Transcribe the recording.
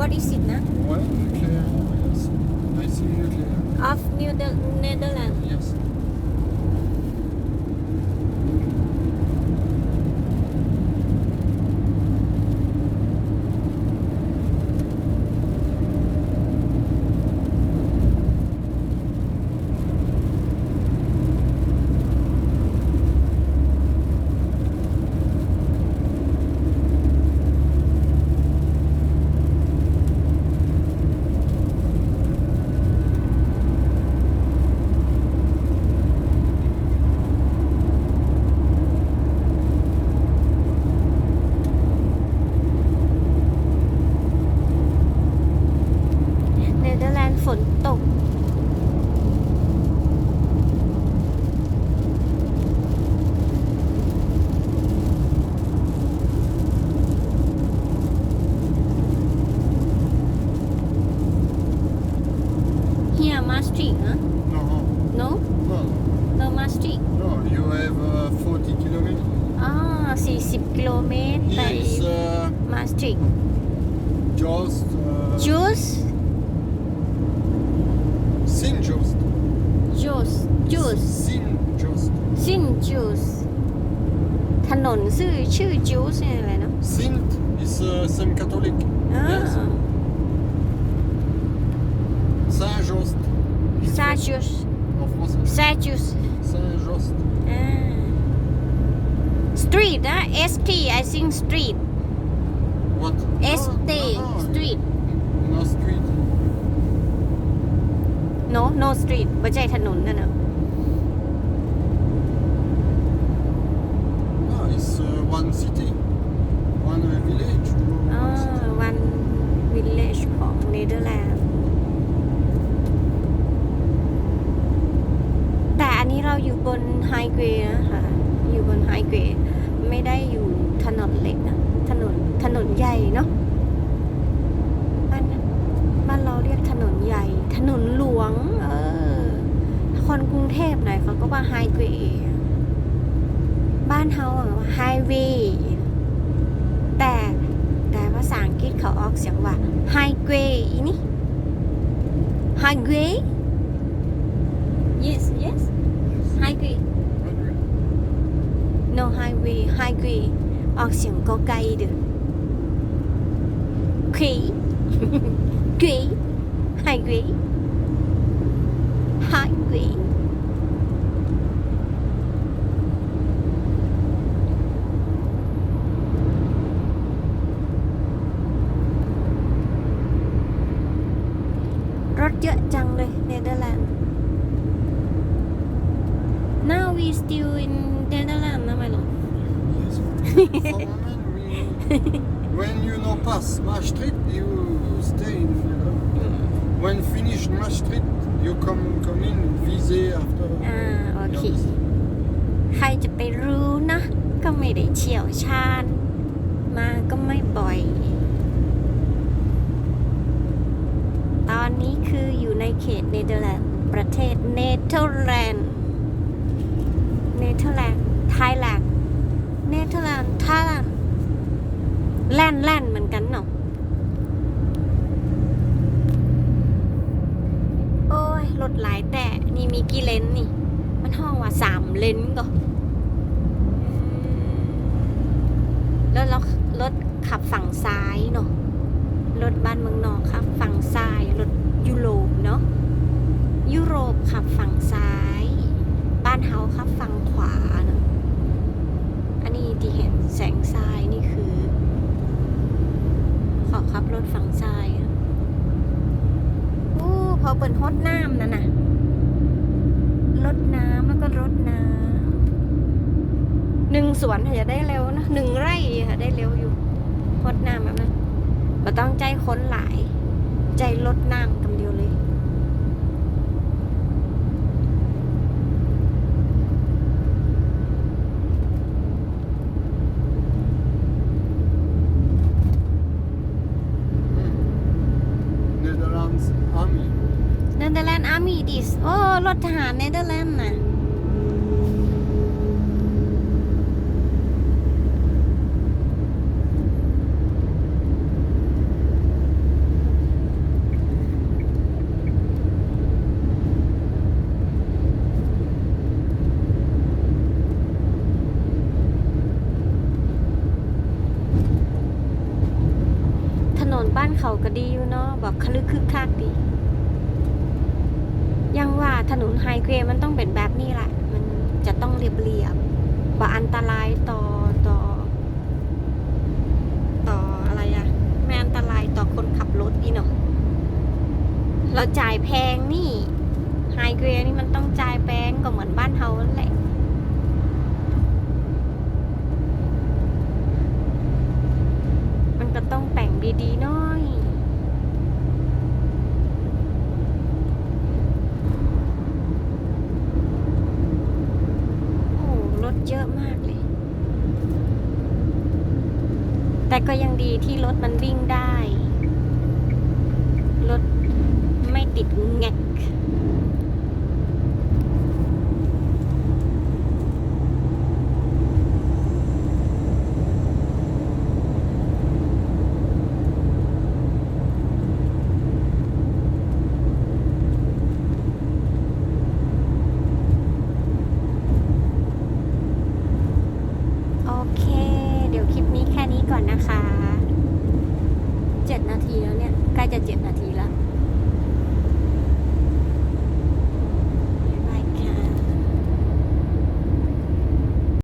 what is it นะ Well, nucléaire. Yes. I see nucléaire. Uh, of New Netherlands Yes. ฝนตก Here, Maastricht, huh? No, No? no, No, Maastricht. no. You have uh, 40 kilometers. อ่า40 กิโลเมตร ไป Here is uh, มาสตริก just. Uh, จู ส Sin just. จูสจูส Sin just. ซินจูสถนนชื่อชื่อจูสเนี่ยอะไรเนาะ Sint is uh, Saint Catholic. อ่า Yes. Saint Just. ซาจูส En français. ซาจูส Saint Just. อ่าสตรีทนะ S T I think street What? S T No, no, no. street No street. No no street ไม่ใช่ถนนนะเนอะ No, it's uh, one city. One uh, village. อ่า One city. วันวิลเลจของเนเธอร์แลนด์แต่อันนี้เราอยู่บนไฮเวย์นะคะ อยู่บนไฮเวย์ไม่ได้อยู่ถนนเล็กนะ ถนนถนนใหญ่เนาะบ้านบ้านเราเรียกถนนใหญ่ ถนนหลว ง เออ คนกรุงเทพหน่อยเขาก็ว่าไฮเวย์บ้านเฮาอะว่าไฮเวย์แต่แต่ภาษาอังกฤษเขาออกเสียงว่าไฮเวย์อีนี่ไฮเวย์ yes yes ไฮเวย์ no highway highway ออกเสียงก็ไกลเด้อเควเคว highway highway รถเยอะจังเลยเนเธอร์แลนด์ now we still in Netherlands นะไม่หรอ Yes. For moment, we, when you know pass Maastricht, you stay in. When finish Maastricht, you come come in Visé after. อ่าโอเค ใครจะไปรู้นะ ก็ไม่ได้เชี่ยวชาญ มาก็ไม่บ่อย ตอนนี้คืออยู่ในเขตเนเธอร์แลนด์ ประเทศเนเธอร์แลนด์ เนเธอร์แลนด์ ไทยแลนด์ เนเธอร์แลนด์ ไทยแลนด์ แลนด์แลนด์เหมือนกันเนาะ โอ้ย รถ หลายแต่นี่มีกี่เลนนี่ มันห้องว่าสามเลนก็แล้วเรารถขับฝั่งซ้ายเนาะรถบ้านเมืองนอกขับฝั่งซ้ายรถยุโรปเนาะยุโรปขับฝั่งซ้าย บ้านเฮาขับฝั่งขวาเนาะอันนี้ที่เห็นแสงซ้ายนี่คือขอขับรถฝั่งซ้ายอะโอ้พอเปิดฮดน้ นั่นน่ะรดน้ำแล้วก็รดน้ำหนึ่งสวนค่ะจะได้เร็วนะหนึ่งไร่ค่ะได้เร็วอยู่รดน้ำแบบนั้นม่ต้องใจค้นหลาย ใจลดน้ำกำเดียวเลย Netherlands Army. เน เนเธอร์แลนด์อาร์มีดิสโอ้รถทหารเนเธอร์แลนด์น่ะถนนบ้านเขาก็ดีอยู่เนาะแบบคลึกคึกคักดี ยังว่าถนนไฮเวย์มันต้องเป็นแบบนี้แหละ มันจะต้องเรียบเรียบๆบ่อันตรายต่อต่อ ต่ออะไรอะไม่อันตรายต่อคนขับรถอีเนาะเราจ่ายแพงนี่ไฮเวย์นี่มันต้องจ่ายแพงก็เหมือนบ้านเฮาแหละ มันก็ต้องแต่งดีๆหน้อย โอ้รถเยอะมากเลย แต่ ก็ยังดีที่รถมันวิ่งได้ รถไม่ติดแงก